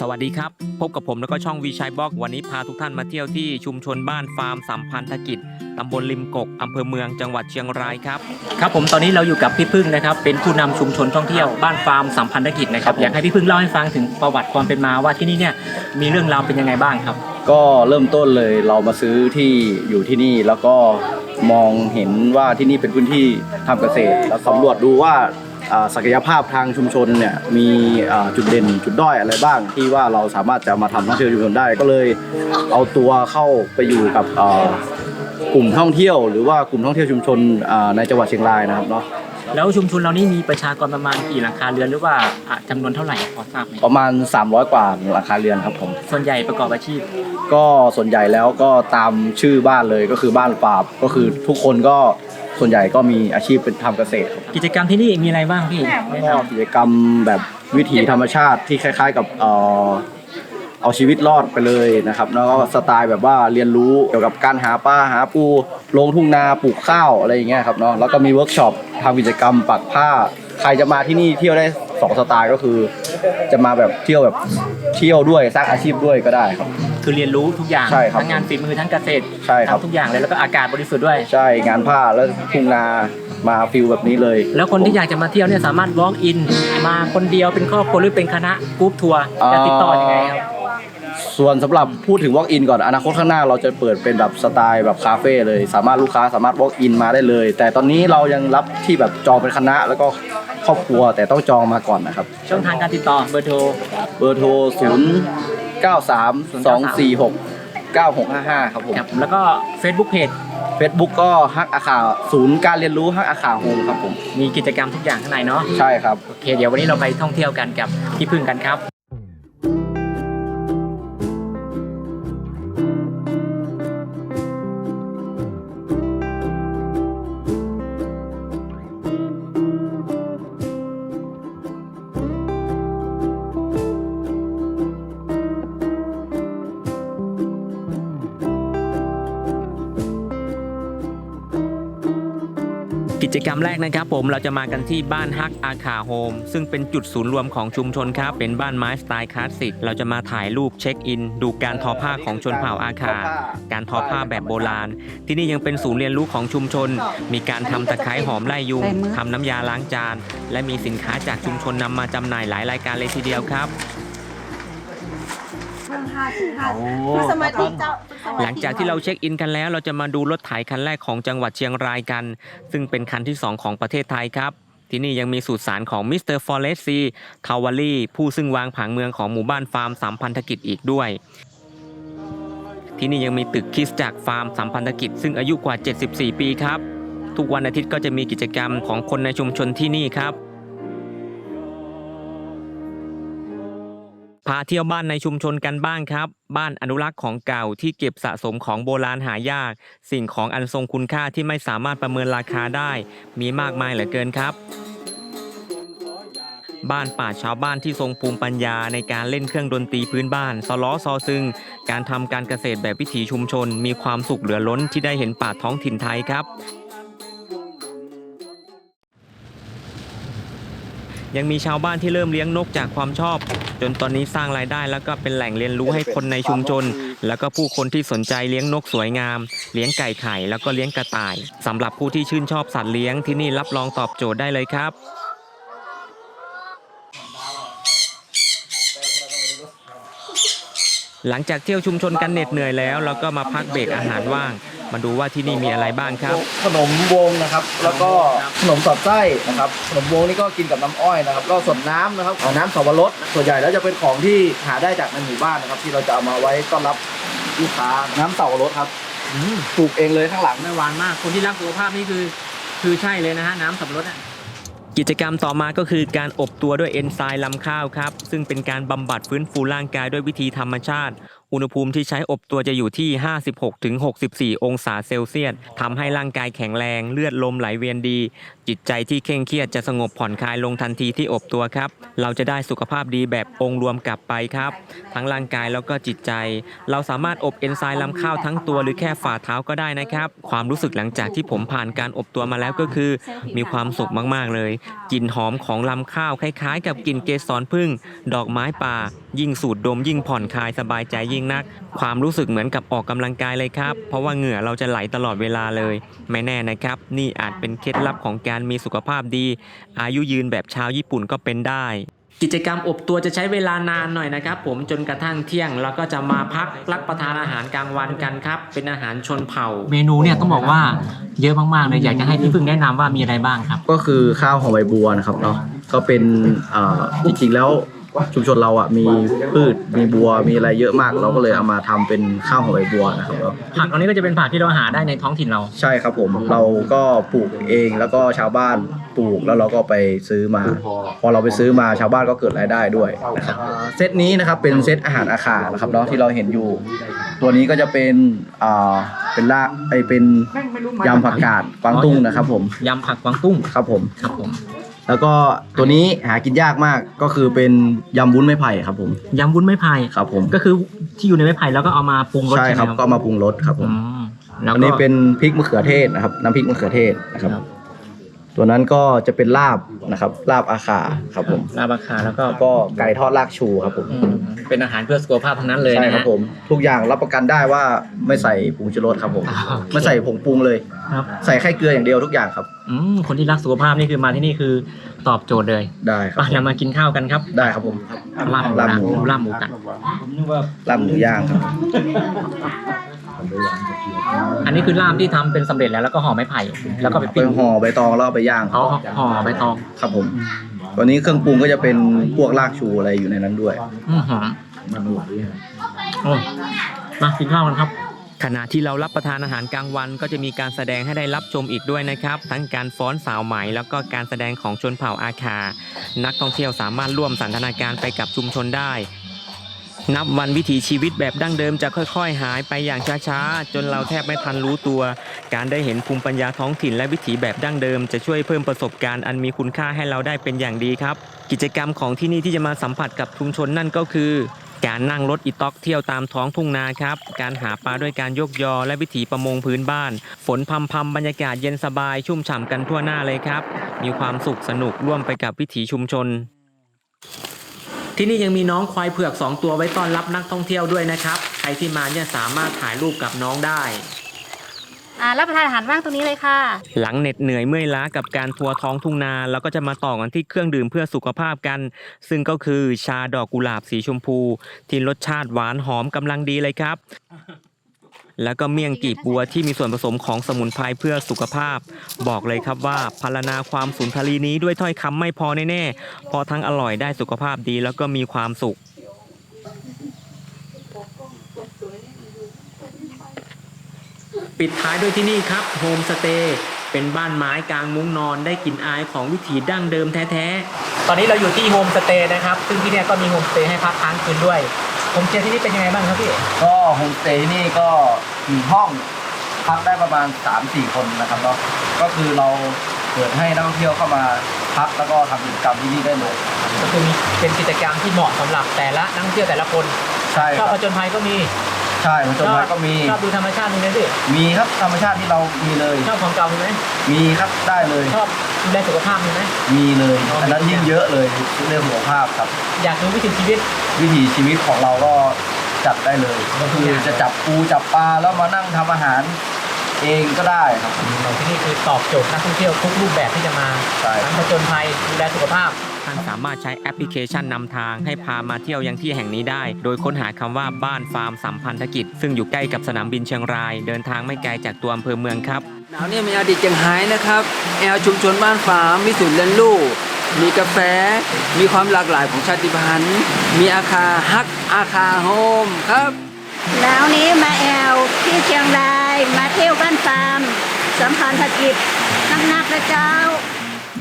สวัสดีครับ พบกับผมแล้วก็ช่องวีชัยบล็อกวันนี้พาทุกท่านมาเที่ยวที่ชุมชนบ้านฟาร์มสัมพันธกิจตำบลริมกกอำเภอเมืองจังหวัดเชียงรายครับครับผมตอนนี้เราอยู่กับพี่พึ่งนะครับ เป็นผู้นำชุมชนท่องเที่ยวบ้านฟาร์มสัมพันธกิจนะครับอยากให้พี่พึ่งเล่าให้ฟังถึงประวัติความเป็นมาว่าที่นี่เนี่ยมีเรื่องราวเป็นยังไงบ้างครับ ก็เริ่มต้นเลยเรามาซื้อที่อยู่ที่นี่แล้วก็มองเห็นว่าที่นี่เป็นพื้นที่ทำเกษตร แล้วสำรวจดูว่า ศักยภาพทางชุมชนเนี่ยมีอ่าจุดเด่นจุดด้อยอะไรบ้าง ที่ว่าเราสามารถจะมาทำท่องเที่ยวชุมชนได้ก็เลยเอาตัวเข้าไปอยู่กับอ่ากลุ่มท่องเที่ยว หรือว่ากลุ่มท่องเที่ยวชุมชนอ่าในจังหวัดเชียงรายนะครับเนาะแล้วชุมชนเรานี่มีประชากรประมาณกี่หลังคาเรือนหรือว่าอะจำนวนเท่าไหร่พอทราบไหมประมาณ 300 กว่าหลังคาเรือนครับผมส่วนใหญ่ประกอบอาชีพ ก็ส่วนใหญ่แล้วก็ตามชื่อบ้านเลยก็คือบ้านปราบก็คือทุกคนก็ ส่วนใหญ่ก็มีอาชีพเป็นทำเกษตรครับกิจกรรมที่นี่มีอะไรบ้างพี่แนะก็นำกิจกรรมแบบวิถีธรรมชาติที่คล้ายๆกับเอ่อเอาชีวิตรอดไปเลยนะครับ แล้วก็สไตล์แบบว่าเรียนรู้เกี่ยวกับการหาปลาหาปูลงทุ่งนาปลูกข้าวอะไรอย่างเงี้ยครับเนาะแล้วก็มีเวิร์กช็อปทำกิจกรรมปักผ้า ใครจะมาที่นี่เที่ยวได้สองสไตล์ก็คือ จะมาแบบเที่ยวแบบเที่ยวด้วยสร้างอาชีพด้วยก็ได้ครับ คือเรียนรู้ทุกอย่างใช่ครับทั้งงานฝีมือทั้งเกษตรใช่ครับ ทำทุกอย่างเลยแล้วก็อากาศบริสุทธิ์ด้วย ใช่งานผ้าแล้วทุ่งนามาฟิลแบบนี้เลยแล้วคนที่อยากจะมาเที่ยวเนี่ยสามารถ walk in มาคนเดียวเป็นครอบครัวหรือเป็นคณะกรุ๊ปทัวร์จะติดต่อยังไงครับ ส่วนสำหรับพูดถึง walk in ก่อนอนาคตข้างหน้าเราจะเปิดเป็นแบบสไตล์แบบคาเฟ่เลย สามารถลูกค้าสามารถ walk in มาได้เลย แต่ตอนนี้เรายังรับที่แบบจองเป็นคณะ แล้วก็ครอบครัวแต่ต้องจองมาก่อนนะครับ ช่องทางการติดต่อเบอร์โทร เบอร์โทร 0 9 3 2 4 6 9 6 5 5 ครับผม ครับแล้วก็ Facebook Page Facebook ก็ฮักอาขาศูนย์การเรียนรู้ฮักอาขาโฮมครับผม มีกิจกรรมทุกอย่างข้างในเนาะใช่ครับ โอเค เดี๋ยววันนี้เราไปท่องเที่ยวกันกับพี่พึ่งกันครับ กิจกรรมแรกนะครับ ผมเราจะมากันที่บ้านฮักอาคาโฮมซึ่งเป็นจุดศูนย์รวมของชุมชนครับเป็นบ้านไม้สไตล์คลาสสิกเราจะมาถ่ายรูปเช็คอิน ดูการทอผ้าของชนเผ่าอาคา การทอผ้าแบบโบราณ ที่นี่ยังเป็นศูนย์เรียนรู้ของชุมชน มีการทำตะไคร้หอมไล่ยุงทำน้ำยาล้างจาน และมีสินค้าจากชุมชนนำมาจำหน่ายหลายรายการเลยทีเดียวครับห้าสิบห้าสิบสมาธิเจ้า หลังจากที่เราเช็คอินกันแล้ว เราจะมาดูรถไถคันแรกของจังหวัดเชียงรายกัน ซึ่งเป็นคันที่ 2 ของประเทศไทยครับ ที่นี่ยังมีสูตรสารของมิสเตอร์ฟอเรสซีคาวาลีผู้ซึ่งวางผังเมืองของหมู่บ้านฟาร์มสามพันธกิจอีกด้วย ที่นี่ยังมีตึกคิสจากฟาร์มสามพันธกิจ ซึ่งอายุกว่า 74 ปีครับ ทุกวันอาทิตย์ก็จะมีกิจกรรมของคนในชุมชนที่นี่ครับ พาเที่ยวบ้านในชุมชนกันบ้างครับ บ้านอนุรักษ์ของเก่าที่เก็บสะสมของโบราณหายาก สิ่งของอันทรงคุณค่าที่ไม่สามารถประเมินราคาได้ มีมากมายเหลือเกินครับ บ้านป่าชาวบ้านที่ทรงภูมิปัญญาในการเล่นเครื่องดนตรีพื้นบ้านซอล้อซอซึง การทำการเกษตรแบบวิถีชุมชน มีความสุขเหลือล้นที่ได้เห็นป่าท้องถิ่นไทยครับ ยังมีชาวบ้านที่เริ่มเลี้ยงนกจากความชอบ จนตอนนี้สร้างรายได้ แล้วก็เป็นแหล่งเรียนรู้ให้คนในชุมชน แล้วก็ผู้คนที่สนใจเลี้ยงนกสวยงาม เลี้ยงไก่ไข่แล้วก็เลี้ยงกระต่ายสำหรับผู้ที่ชื่นชอบสัตว์เลี้ยงที่นี่รับรองตอบโจทย์ได้เลยครับ หลังจากเที่ยวชุมชนกันเหน็ดเหนื่อยแล้ว เราก็มาพักเบรกอาหารว่าง มาดูว่าที่นี่มีอะไรบ้างครับ ขนมวงนะครับ แล้วก็ขนมสอดไส้นะครับขนมวงนี่ก็กินกับน้ำอ้อยนะครับ ก็ส่วนน้ำนะครับเอาน้ำสับปะรดส่วนใหญ่แล้วจะเป็นของที่หาได้จากในหมู่บ้านนะครับ ที่เราจะเอามาไว้ต้อนรับลูกค้าน้ำสับปะรดครับปลูกเองเลยข้างหลังไม่หวานมาก คนที่รักสุขภาพนี่คือ คือใช่เลยนะฮะ น้ำสับปะรดอะ กิจกรรมต่อมาก็คือการอบตัวด้วยเอนไซม์ลำข้าวครับ ซึ่งเป็นการบำบัดฟื้นฟูร่างกายด้วยวิธีธรรมชาติ อุณหภูมิที่ใช้อบตัวจะอยู่ที่ 56-64 องศาเซลเซียสทำให้ร่างกายแข็งแรงเลือดลมไหลเวียนดี จิตใจที่เคร่งเครียดจะสงบผ่อนคลายลงทันทีที่อบตัวครับ เราจะได้สุขภาพดีแบบองค์รวมกลับไปครับ ทั้งร่างกายแล้วก็จิตใจ เราสามารถอบเอนไซม์ลำข้าวทั้งตัวหรือแค่ฝ่าเท้าก็ได้นะครับ ความรู้สึกหลังจากที่ผมผ่านการอบตัวมาแล้วก็คือ มีความสุขมากๆเลยกลิ่นหอมของลำข้าวคล้าย ๆ กับกลิ่นเกสรพึ่ง ดอกไม้ป่า ยิ่งสูดดมยิ่งผ่อนคลายสบายใจยิ่งนัก ความรู้สึกเหมือนกับออกกำลังกายเลยครับ เพราะว่าเหงื่อเราจะไหลตลอดเวลาเลย ไม่แน่นะครับ นี่อาจเป็นเคล็ดลับของการมีสุขภาพดี อายุยืนแบบชาวญี่ปุ่นก็เป็นได้กิจกรรมอบตัวจะใช้เวลานานหน่อยนะครับ ผมจนกระทั่งเที่ยงแล้วก็จะมาพักรับประทานอาหารกลางวันกันครับ เป็นอาหารชนเผ่า เมนูเนี่ยต้องบอกว่าเยอะมากๆเลยอยากจะให้พี่พึ่งแนะนำว่ามีอะไรบ้างครับ ก็คือข้าวหอมใบบัวนะครับเนาะก็เป็นอ่าจริงๆแล้ว ชุมชนเราอะมีพืชมีบัวมีอะไรเยอะมาก เราก็เลยเอามาทำเป็นข้าวหอมใบบัวนะครับเนาะผักตรงนี้ก็จะเป็นผักที่เราหาได้ในท้องถิ่นเรา ใช่ครับผมเราก็ปลูกเองแล้วก็ชาวบ้านปลูกแล้วเราก็ไปซื้อมา พอเราไปซื้อมาชาวบ้านก็เกิดรายได้ด้วยนะครับเซตนี้นะครับเป็นเซตอาหารอาขานะครับเนาะที่เราเห็นอยู่ ตัวนี้ก็จะเป็นอ่าเป็นลากไอเป็นยำผักกาดกวางตุ้งนะครับ ผมยำผักกวางตุ้งครับผม ครับผม แล้วก็ตัวนี้หากินยากมากก็คือเป็นยำวุ้นไม้ไผ่ครับ ผมยำวุ้นไม้ไผ่ครับ ผมก็คือที่อยู่ในไม้ไผ่แล้วก็เอามาปรุงรสใช่ใช่ไหมครับก็เอามาปรุงรสครับผอืมมแล้วอันก็นี้เป็นพริกมะเขือเทศนะครับน้ำพริกมะเขือเทศนะครับครับ ตัวนั้นก็จะเป็นลาบนะครับลาบอาคาครับผมลาบาคาแล้วก็แล้วก็ไก่ทอดรากชูครับผมอืมเป็นอาหารเพื่อสุขภาพทั้งนั้นเลยใช่นะคฮะรับผม ทุกอย่างรับประกันได้ว่าไม่ใส่ผงชูรสครับผมอ่าโอเค ไม่ใส่ผงปรุงเลย ครับใส่แค่เกลืออย่างเดียวทุกอย่างครับอืมคนที่รักสุขภาพนี่คือมาที่นี่คือตอบโจทย์เลยได้ครับไปเรามากินข้าวกันครับได้ครับผม ลาบลาบหมูลาบหมูกัน ลาบหมูย่างครับ อันนี้คือลาบที่ทำเป็นสำเร็จแล้วแล้วก็ห่อไม้ไผ่แล้วก็ไปไปปิ้งห่อใบตองแล้วเอาไปย่างคอ๋รัอบห่อใบตองครับผมตัวนี้เครื่องปรุงก็จะเป็นพวกรากชูอะไรอยู่ในนั้นด้วย อืมหอมโอ้มากินข้าวกันครับ ขณะที่เรารับประทานอาหารกลางวันก็จะมีการแสดงให้ได้รับชมอีกด้วยนะครับ ทั้งการฟ้อนสาวไหมแล้วก็การแสดงของชนเผ่าอาคา นักท่องเที่ยวสามารถร่วมสันทนาการไปกับชุมชนได้ นับวันวิถีชีวิตแบบดั้งเดิมจะค่อยๆ หายไปอย่างช้าๆ จนเราแทบไม่ทันรู้ตัว การได้เห็นภูมิปัญญาท้องถิ่นและวิถีแบบดั้งเดิม จะช่วยเพิ่มประสบการณ์อันมีคุณค่าให้เราได้เป็นอย่างดีครับ กิจกรรมของที่นี่ที่จะมาสัมผัสกับชุมชนนั่นก็คือ การนั่งรถอีต๊อกเที่ยวตามท้องทุ่งนาครับ การหาปลาด้วยการยกยอและวิถีประมงพื้นบ้าน ฝนพำพำบรรยากาศเย็นสบายชุ่มฉ่ำกันทั่วหน้าเลยครับ มีความสุขสนุกร่วมไปกับวิถีชุมชน ที่นี่ยังมีน้องควายเผือก 2 ตัวไว้ต้อนรับนักท่องเที่ยวด้วยนะครับ ใครที่มาเนี่ยสามารถถ่ายรูปกับน้องได้ อ่ารับประทานอาหารว่างตรงนี้เลยค่ะ หลังเหน็ดเหนื่อยเมื่อยล้ากับการทัวร์ท้องทุ่งนาเราก็จะมาต่อกันที่เครื่องดื่มเพื่อสุขภาพกัน ซึ่งก็คือชาดอกกุหลาบสีชมพู ที่รสชาติหวานหอมกำลังดีเลยครับ แล้วก็เมี่ยงกีบบัวที่มีส่วนผสมของสมุนไพรเพื่อสุขภาพ บอกเลยครับว่าพารณาความสุนทรีนี้ด้วยถ้อยคำไม่พอแน่ๆเพอทั้งอร่อยได้สุขภาพดีแล้วก็มีความสุข ปิดท้ายด้วยที่นี่ครับโฮมสเตย์เป็นบ้านไม้กลางมุ้งนอนได้กลิ่นอายของวิถีดั้งเดิมแท้ๆ ตอนนี้เราอยู่ที่โฮมสเตย์นะครับ ซึ่งที่เนี่ยก็มีโฮมสเตย์ให้พักค้างคืนด้วย โฮมสเตย์ที่นี่เป็นยังไงบ้างครับพี่ก็โฮมสเตย์ที่นี่ก็หนึ่งห้องพักได้ประมาณ 3-4 คนนะครับเนาะก็คือเราเปิดให้นักท่องเที่ยวเข้ามาพักแล้วก็ทำกิจกรรมที่นี่ได้เลยก็คือมีเป็นกิจกรรมที่เหมาะสำหรับแต่ละนักท่องเที่ยวแต่ละคนใช่ชคอรับบผจญภัยก็มีใช่ผจญภัยก็มีชอบดูธรรมชาติมีไหมพี่มีครับธรรมชาติที่เรามีเลย ชอบของเก่ามีไหมมีครับได้เลย ชอบ ดูแลสุขภาพมีไหม มีเลยอ๋ออัอันนั้นยิ่งเยอะเลยเรื่องสุขภาพครับ อยากดูวิถีชีวิต วิถีชีวิตของเราก็จัดได้เลย ก็คือจะจับปูจับปลาแล้วมานั่งทำอาหารเองก็ได้ครับที่นี่คือตอบโจทย์นักท่องเที่ยวทุกรูปแบบที่จะมาใช่ ทั้งผจญภัยดูแลสุขภาพ ท่านสามารถใช้แอปพลิเคชันนำทางให้พามาเที่ยวยังที่แห่งนี้ได้ โดยค้นหาคำว่าบ้านฟาร์มสัมพันธกิจ ซึ่งอยู่ใกล้กับสนามบินเชียงราย เดินทางไม่ไกลจากตัวอำเภอเมืองครับ หนาวเนี่ยมีอดีตเจียงไฮ้นะครับ แอลชุมชนบ้านฝางมีศูนย์เรียนรู้มีกาแฟ มีความหลากหลายของชาติพันธุ์ มีอาคาฮัก อาคาโฮมครับหนาวนี้มาแอลที่เชียงราย มาเที่ยวบ้านฟาร์มสัมพันธกิจนักๆนะเจ้า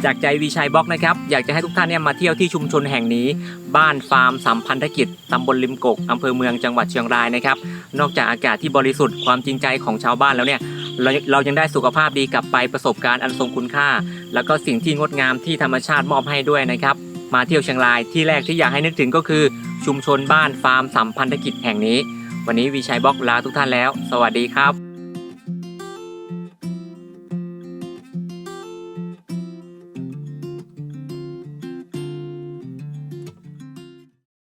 จากใจวีชัยบล็อกนะครับ อยากจะให้ทุกท่านเนี่ยมาเที่ยวที่ชุมชนแห่งนี้ บ้านฟาร์มสัมพันธกิจตำบลริมกกอำเภอเมืองจังหวัดเชียงรายนะครับ นอกจากอากาศที่บริสุทธิ์ความจริงใจของชาวบ้านแล้วเนี่ยเราเรายังได้สุขภาพดีกลับไปประสบการณ์อันทรงคุณค่า แล้วก็สิ่งที่งดงามที่ธรรมชาติมอบให้ด้วยนะครับ มาเที่ยวเชียงรายที่แรกที่อยากให้นึกถึงก็คือ ชุมชนบ้านฟาร์มสัมพันธกิจแห่งนี้ วันนี้วีชัยบล็อกลาทุกท่านแล้ว สวัสดีครับ